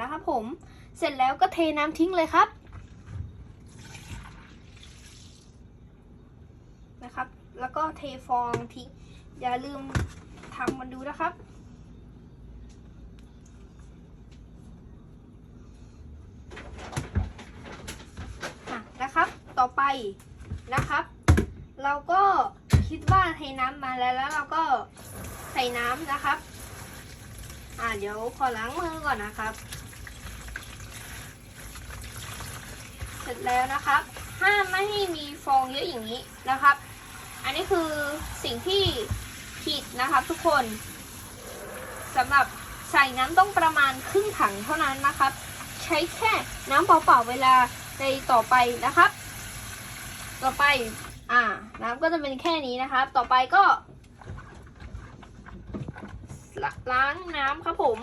นะครับผม เสร็จแล้วก็เทน้ำทิ้งเลยครับ นะครับ แล้วก็เทฟองทิ้ง อย่าลืมทำมันดูนะครับนะครับ ต่อไปนะครับ เราก็คิดว่าเทน้ำมาแล้วแล้วเราก็ใส่น้ำนะครับ เดี๋ยวขอล้างมือก่อนนะครับ เสร็จแล้วนะครับ ห้ามไม่ให้มีฟองเยอะอย่างนี้นะครับ อันนี้คือสิ่งที่ผิดนะครับทุกคนสำหรับใส่น้ำต้องประมาณครึ่งถังเท่านั้นนะครับ ใช้แค่น้ำเปล่าๆเวลาในต่อไปนะครับ ต่อไปอ่าน้ำก็จะเป็นแค่นี้นะครับ ต่อไปก็ ล้างน้ำครับผม